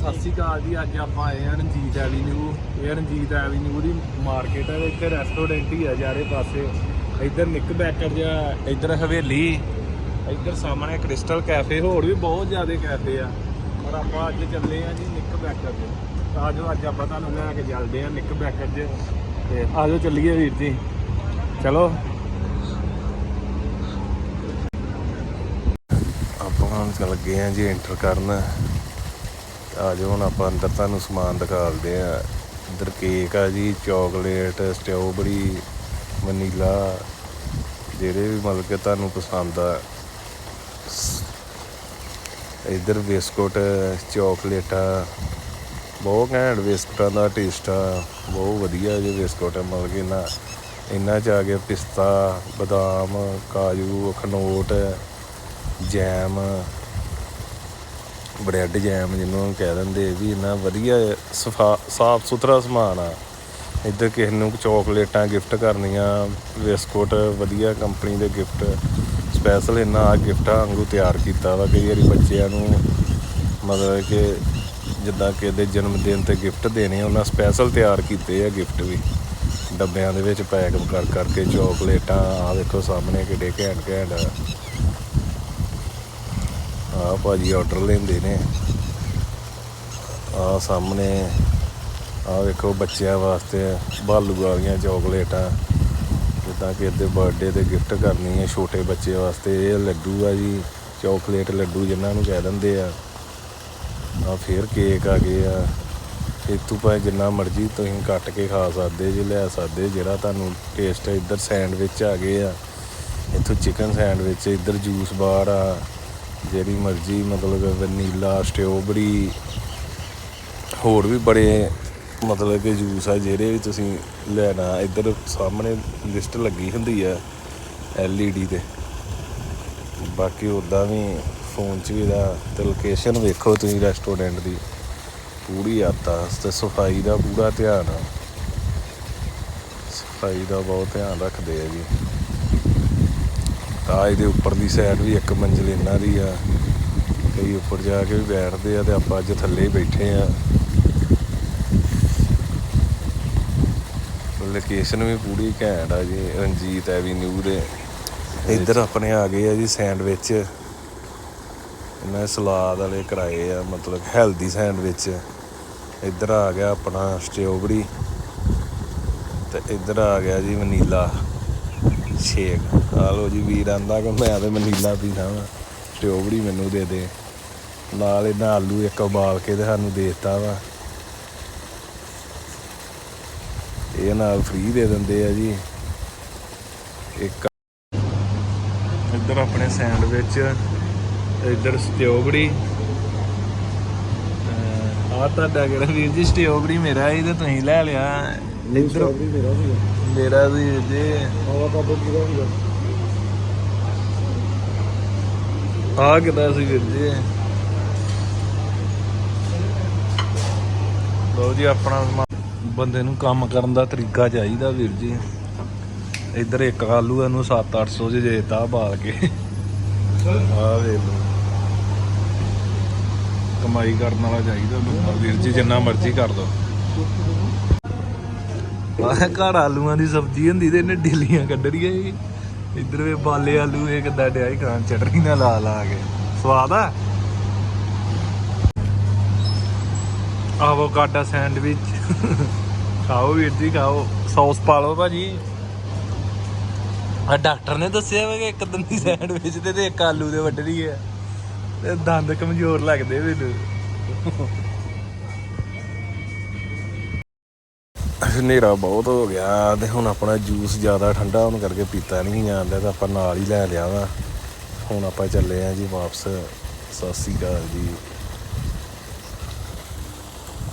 ਸਤਿ ਸ਼੍ਰੀ ਅਕਾਲ ਜੀ, ਅੱਜ ਆਪਾਂ ਆਏ ਹਾਂ ਰਣਜੀਤ ਐਵੀਨਿਊ। ਇਹ ਰਣਜੀਤ ਐਵੀਨਿਊ ਦੀ ਮਾਰਕੀਟ ਹੈ, ਇੱਥੇ ਰੈਸਟੋਰੈਂਟ ਹੀ ਆ ਚਾਰੇ ਪਾਸੇ। ਇੱਧਰ ਨਿੱਕ ਬੈਕਰ ਜਿਹਾ, ਇੱਧਰ ਹਵੇਲੀ। ਇੱਧਰ ਸਾਹਮਣੇ ਕ੍ਰਿਸਟਲ ਕੈਫੇ ਹੋਰ ਵੀ ਬਹੁਤ ਜ਼ਿਆਦਾ ਕੈਫੇ ਆ। ਪਰ ਆਪਾਂ ਅੱਜ ਚੱਲੇ ਆ ਜੀ ਨਿੱਕ ਬੈਕਰ ਦੇ ਤਾਂ ਜੋ ਅੱਜ ਆਪਾਂ ਤੁਹਾਨੂੰ ਲੈ ਕੇ ਚੱਲਦੇ ਆ ਨਿੱਕ ਬੈਕਰ ਦੇ ਤੇ ਆਜੋ ਚੱਲੀਏ ਵੀਰ ਜੀ। ਚਲੋ। ਆਪਾਂ ਹੁਣ ਚੱਲ ਗਏ ਆ ਜੀ ਐਂਟਰ ਕਰਨ। ਆ ਜਾਓ, ਹੁਣ ਆਪਾਂ ਅੰਦਰ ਤੁਹਾਨੂੰ ਸਮਾਨ ਦਿਖਾਉਂਦੇ ਆ। ਇੱਧਰ ਕੇਕ ਆ ਜੀ, ਚਾਕਲੇਟ ਸਟ੍ਰਾਬੇਰੀ ਵਨੀਲਾ, ਜਿਹੜੇ ਵੀ ਮਤਲਬ ਕਿ ਤੁਹਾਨੂੰ ਪਸੰਦ ਆ। ਇੱਧਰ ਬਿਸਕੁਟ, ਚਾਕਲੇਟਾਂ ਬਹੁਤ ਘੈਂਟ ਬਿਸਕੁਟਾਂ ਦਾ ਟੇਸਟ ਆ। ਬਹੁਤ ਵਧੀਆ ਜੇ ਬਿਸਕੁਟ ਆ, ਮਤਲਬ ਕਿ ਇਹਨਾਂ ਇਹਨਾਂ ਚ ਆ ਗਿਆ ਪਿਸਤਾ, ਬਦਾਮ, ਕਾਜੂ, ਅਖਨੋਟ, ਜੈਮ। ਬ੍ਰੈਡ ਜੈਮ ਜਿਹਨੂੰ ਕਹਿ ਦਿੰਦੇ ਵੀ ਇੰਨਾ ਵਧੀਆ ਸਫਾ ਸਾਫ਼ ਸੁਥਰਾ ਸਮਾਨ ਆ। ਇੱਧਰ ਕਿਸੇ ਨੂੰ ਚਾਕਲੇਟਾਂ ਗਿਫਟ ਕਰਨੀਆਂ, ਬਿਸਕੁਟ, ਵਧੀਆ ਕੰਪਨੀ ਦੇ ਗਿਫਟ ਸਪੈਸ਼ਲ ਇਹਨਾਂ ਆ ਗਿਫਟਾਂ ਵਾਂਗੂ ਤਿਆਰ ਕੀਤਾ ਵਾ, ਕਈ ਵਾਰੀ ਬੱਚਿਆਂ ਨੂੰ ਮਤਲਬ ਕਿ ਜਿੱਦਾਂ ਕਿ ਦੇ ਜਨਮ ਦਿਨ ਤੇ ਗਿਫਟ ਦੇਣੇ ਉਹਨਾਂ ਸਪੈਸ਼ਲ ਤਿਆਰ ਕੀਤੇ ਆ ਗਿਫਟ ਵੀ। ਡੱਬਿਆਂ ਦੇ ਵਿੱਚ ਪੈਕ ਕਰ, ਕਰਕੇ ਚਾਕਲੇਟਾਂ ਆ ਦੇਖੋ ਸਾਹਮਣੇ ਕਿੱਡੇ ਘੈਂਟ ਘੈਂਟ ਆ ਆ ਭਾਜੀ ਆਰਡਰ ਲੈਂਦੇ ਨੇ। ਆ ਸਾਹਮਣੇ ਆ ਵੇਖੋ ਬੱਚਿਆਂ ਵਾਸਤੇ ਬਾਲੂ ਵਾਲੀਆਂ ਚਾਕਲੇਟਾਂ ਜਿੱਦਾਂ ਕਿ ਇਹਦੇ ਬਰਥਡੇ ਤੇ ਗਿਫਟ ਕਰਨੀ ਹੈ ਛੋਟੇ ਬੱਚੇ ਵਾਸਤੇ। ਇਹ ਲੱਡੂ ਆ ਜੀ ਚਾਕਲੇਟ ਲੱਡੂ ਜਿਨ੍ਹਾਂ ਨੂੰ ਕਹਿ ਦਿੰਦੇ ਆ। ਆ ਫੇਰ ਕੇਕ ਆ ਗਏ ਆ। ਇਤੋਂ ਭਾਵੇਂ ਜਿੰਨਾ ਮਰਜ਼ੀ ਤੁਸੀਂ ਕੱਟ ਕੇ ਖਾ ਸਕਦੇ ਜੇ ਲੈ ਸਕਦੇ, ਜਿਹੜਾ ਤੁਹਾਨੂੰ ਟੇਸਟ ਇੱਧਰ ਸੈਂਡਵਿਚ ਆ ਗਏ ਆ। ਇੱਥੋਂ ਚਿਕਨ ਸੈਂਡਵਿਚ ਇੱਧਰ ਜੂਸ ਬਾਰ ਆ। ਜਿਹੜੀ ਮਰਜ਼ੀ ਮਤਲਬ ਵਨੀਲਾ, ਸਟ੍ਰਾਬੇਰੀ, ਹੋਰ ਵੀ ਬੜੇ ਮਤਲਬ ਕਿ ਜੂਸ ਆ ਜਿਹੜੇ ਵੀ ਤੁਸੀਂ ਲੈਣਾ, ਇੱਧਰ ਸਾਹਮਣੇ ਲਿਸਟ ਲੱਗੀ ਹੁੰਦੀ ਆ LED ਤੇ। ਬਾਕੀ ਉਦਾਂ ਵੀ ਫੋਨ 'ਚ ਵੀ ਦਾ ਤੇ ਲੋਕੇਸ਼ਨ ਵੇਖੋ ਤੁਸੀਂ ਰੈਸਟੋਰੈਂਟ ਦੀ। ਪੂਰੀ ਆਤਾ ਤੇ ਸਫ਼ਾਈ ਦਾ ਪੂਰਾ ਧਿਆਨ ਆ। ਸਫ਼ਾਈ ਦਾ ਬਹੁਤ ਧਿਆਨ ਰੱਖਦੇ ਆ ਜੀ। ਤਾਂ ਇਹਦੇ ਉੱਪਰ ਦੀ ਸਾਈਡ ਵੀ ਇੱਕ ਮੰਜ਼ਿਲ ਇਹਨਾਂ ਦੀ ਆ। ਕਈ ਉੱਪਰ ਜਾ ਕੇ ਵੀ ਬੈਠਦੇ ਆ ਤੇ ਆਪਾਂ ਅੱਜ ਥੱਲੇ ਹੀ ਬੈਠੇ ਆ। ਲੋਕੇਸ਼ਨ ਵੀ ਪੂਰੀ ਘੈਂਟ ਆ ਜੀ, ਰਣਜੀਤ ਐਵੀਨਿਊ ਦੇ। ਇੱਧਰ ਆਪਣੇ ਆ ਗਏ ਆ ਜੀ ਸੈਂਡਵਿਚ ਇਹਨਾਂ ਸਲਾਦ ਵਾਲੇ ਕਰਾਏ ਆ, ਮਤਲਬ ਹੈਲਦੀ ਸੈਂਡਵਿਚ ਇੱਧਰ ਆ ਗਿਆ ਆਪਣਾ ਸਟ੍ਰਾਬੇਰੀ ਤੇ ਇੱਧਰ ਆ ਗਿਆ ਜੀ ਵਨੀਲਾ ਸ਼ੇਕ ਆ ਲੋ ਜੀ ਵੀਰ ਆਂਦਾ ਕਿ ਮੈਂ ਤੇ ਵਨੀਲਾ ਪੀਣਾ ਵਾ ਸਟ੍ਰਾਬੇਰੀ ਮੈਨੂੰ ਦੇ ਦੇ। ਨਾਲ ਇਹਨਾਂ ਆਲੂ ਇੱਕ ਉਬਾਲ ਕੇ ਤੇ ਸਾਨੂੰ ਦੇ ਵਾ। ਇਹ ਨਾਲ ਫ੍ਰੀ ਦੇ ਦਿੰਦੇ ਆ ਜੀ। ਇੱਕ ਇੱਧਰ ਆਪਣੇ ਸੈਂਡਵਿਚ, ਇੱਧਰ ਸਟ੍ਰਾਬੇਰੀ ਆ ਤੁਹਾਡਾ ਕਿਹੜਾ ਵੀਰ ਜੀ? ਸਟ੍ਰਾਬੇਰੀ ਮੇਰਾ ਹੀ ਤੇ ਤੁਸੀਂ ਲੈ ਲਿਆ। ਇੱਧਰ ਮੇਰਾ ਵੀ ਮੇਰਾ ਵੀ ਜੀ। ਆਵਾ ਕਾਬੂ ਕਿਹਦਾ ਹੁੰਦਾ ਆ ਕਿਦਾਂ ਸੀ ਵੀਰ ਜੀ? ਲੋ ਜੀ ਆਪਣਾ ਬੰਦੇ ਨੂੰ ਕੰਮ ਕਰਨ ਦਾ ਤਰੀਕਾ ਚਾਹੀਦਾ ਵੀਰ ਜੀ। ਇੱਧਰ ਇੱਕ ਆਲੂ ਇਹਨੂੰ 7-800 ਚ ਦੇਤਾ ਬਾਲ ਕੇ। ਆ ਵੇਖ ਲਓ। ਕਮਾਈ ਕਰਨ ਵਾਲਾ ਚਾਹੀਦਾ ਬੰਦਾ। ਵੀਰ ਜੀ ਜਿੰਨਾ ਮਰਜ਼ੀ ਕਰ ਦੋ ਆਹ ਘਰ ਆਲੂਆਂ ਦੀ ਸਬਜ਼ੀ ਹੁੰਦੀ ਤੇ ਇਹਨੇ ਢਿੱਲੀਆਂ ਕੱਢਣੀਆਂ ਇੱਧਰ ਵੇ ਬਾਲੇ ਆਲੂ ਇਹ ਕਿੱਦਾਂ ਡਿਆ ਹੀ ਖਾਣ ਚਟਨੀ ਨਾਲ ਲਾ ਲਾ ਕੇ। ਸਵਾਦ ਆ? Avocado sandwich. ਖਾਓ ਵੀਰ ਜੀ, ਖਾਓ। ਸੌਸ ਪਾ ਲਓ ਭਾਜੀ। ਆ ਡਾਕਟਰ ਨੇ ਦੱਸਿਆ ਵਾ ਕਿ ਇੱਕ ਦੰਦੀ ਸੈਂਡਵਿਚ ਤੇ ਇੱਕ ਆਲੂ ਦੇ ਵੱਢਣੀ ਹੈ ਤੇ ਦੰਦ ਕਮਜ਼ੋਰ ਲੱਗਦੇ ਮੈਨੂੰ। ਹਨੇਰਾ ਬਹੁਤ ਹੋ ਗਿਆ ਤੇ ਹੁਣ ਆਪਣਾ ਜੂਸ ਜ਼ਿਆਦਾ ਠੰਡਾ ਹੋਣ ਕਰਕੇ ਪੀਤਾ ਨਹੀਂ ਜਾਂਦਾ ਤਾਂ ਆਪਾਂ ਨਾਲ ਹੀ ਲੈ ਲਿਆ ਵਾ। ਹੁਣ ਆਪਾਂ ਚੱਲੇ ਆਂ ਜੀ ਵਾਪਸ। ਸਤਿ ਸ੍ਰੀ ਅਕਾਲ ਜੀ।